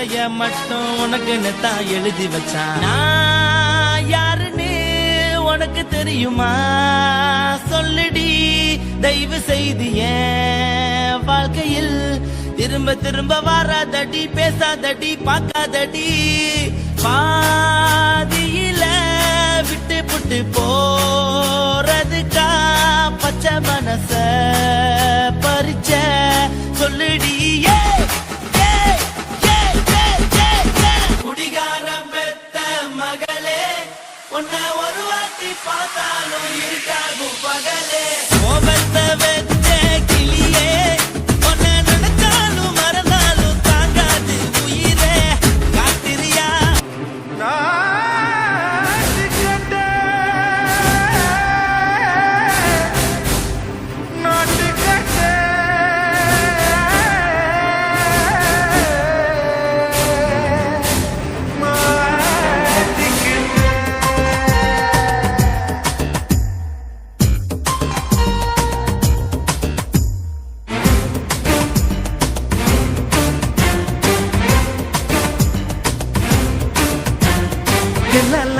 கதைய மட்டும் உனக்கு தான் எழுதி வச்சான். நான் யாருன்னு உனக்கு தெரியுமா? சொல்லுடி தயவு செய்திய வாழ்க்கையில் திரும்ப திரும்ப வராதடி பேசாதடி பார்க்காதடி. பாதியில விட்டு புட்டு போறதுக்கா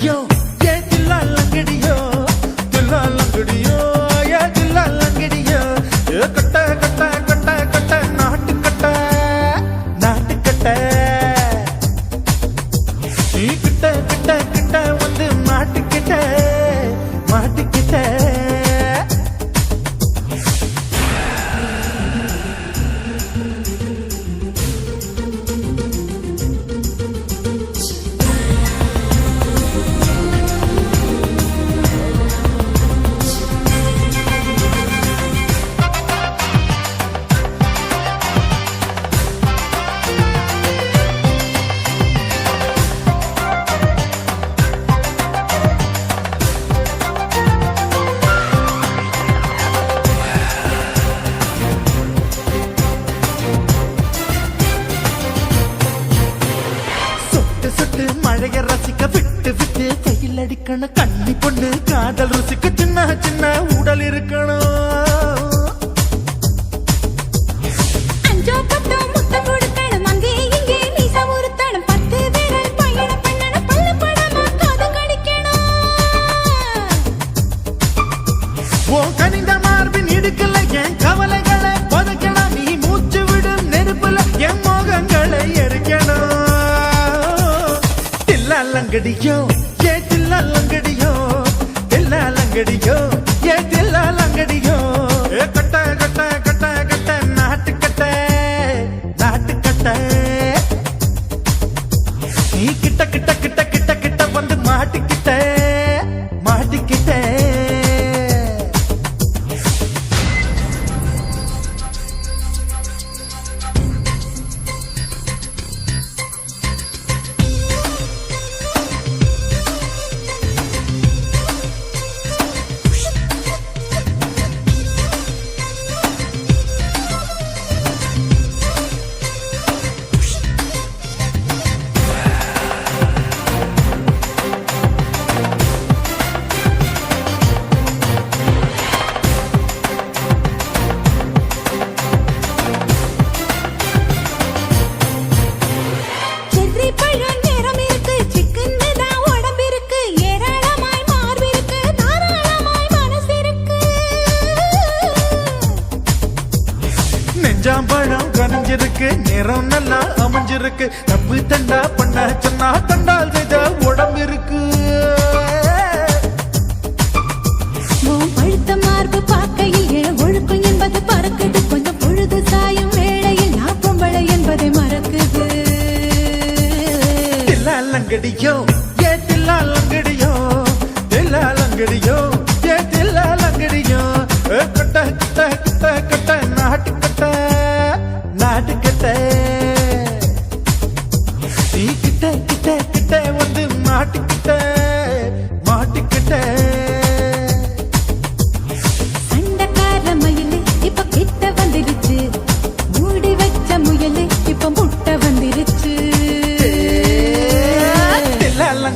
Yo. இருக்கணும் கண்ணி பொண்ணு காதல் ருசிக்கு சின்ன சின்ன உடல் இருக்கணும். கனிந்த மார்பின் இடுக்கல என் கவலைகளை பதுக்கலாம் நீ மூச்சு விடும் நெருப்புல என் மோகங்களை அமைஞ்சிருக்கு தப்பு தண்டா பண்ண சொன்னா தண்டால் செய்த உடம்பு இருக்கு. பழுத்த மார்பு பார்க்கையில் ஒழுக்கம் என்பது பறக்குது. கொஞ்சம் பொழுது சாயும் வேளையில் நான் பொம்பளை என்பதை மறக்குது. தில்லாலங்கடியோ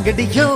ಅಂಗಡಿಯೋ